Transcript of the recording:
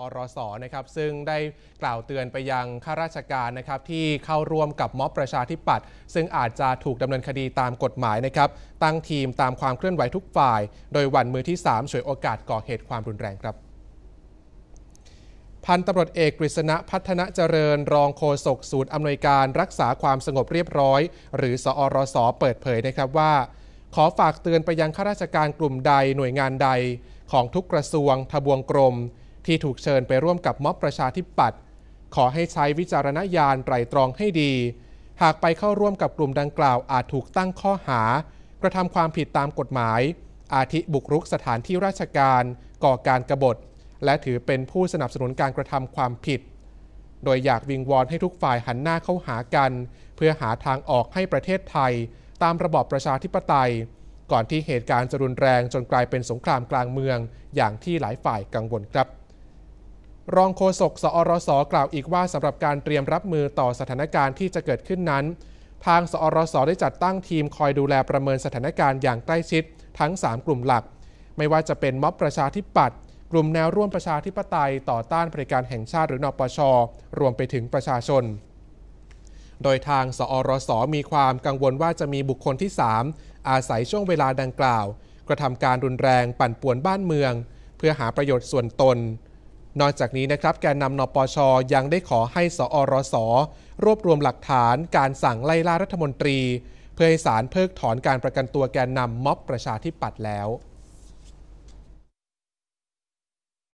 อรสนะครับซึ่งได้กล่าวเตือนไปยังข้าราชการนะครับที่เข้าร่วมกับม็อบประชาธิปัตย์ซึ่งอาจจะถูกดำเนินคดีตามกฎหมายนะครับตั้งทีมตามความเคลื่อนไหวทุกฝ่าย โดยวันมือที่3ฉวยโอกาสก่อเหตุความรุนแรงครับพันตำรวจเอกกฤษณะพัฒนาเจริญ รองโฆษกศูนย์อำนวยการรักษาความสงบเรียบร้อย หรือสอรสเปิดเผยนะครับว่า ขอฝากเตือนไปยังข้าราชการกลุ่มใดหน่วยงานใด ของทุกกระทรวงทบวงกรม ที่ถูกเชิญไปร่วมกับม็อบประชาธิปัตย์ขอให้ใช้วิจารณญาณไตรตรองให้ดี หากไปเข้าร่วมกับกลุ่มดังกล่าวอาจถูกตั้งข้อหา กระทำความผิดตามกฎหมาย อาทิบุกรุกสถานที่ราชการ ก่อการกรบฏ และถือเป็นผู้สนับสนุนการกระทำความผิด โดยอยากวิงวอนให้ทุกฝ่ายหันหน้าเข้าหากัน เพื่อหาทางออกให้ประเทศไทย ตามระบอบประชาธิปไตย ก่อนที่เหตุการณ์จะรุนแรงจนกลายเป็นสงครามกลางเมือง อย่างที่หลายฝ่ายกังวลครับ รองโฆษกสอรสกล่าวอีกว่าสำหรับการเตรียมรับมือต่อสถานการณ์ที่จะเกิดขึ้นนั้น ทางสอรสได้จัดตั้งทีมคอยดูแลประเมินสถานการณ์อย่างใกล้ชิด ทั้ง 3 กลุ่มหลัก ไม่ว่าจะเป็นม็อบประชาธิปัตย์กลุ่มแนวร่วมประชาธิปไตยต่อต้านบริการแห่งชาติหรือนปช รวมไปถึงประชาชน โดยทางสอรสมีความกังวลว่าจะมีบุคคลที่ 3 อาศัยช่วงเวลาดังกล่าว กระทำการรุนแรงปั่นป่วนบ้านเมือง เพื่อหาประโยชน์ส่วนตน นอกจากนี้นะครับแกนนำนปชยังได้ขอให้สอรสรวบรวมหลักฐานการสั่งไล่ล่ารัฐมนตรี เพื่อให้ศาลเพิกถอนการประกันตัวแกนนำม็อบประชาธิปัตย์แล้ว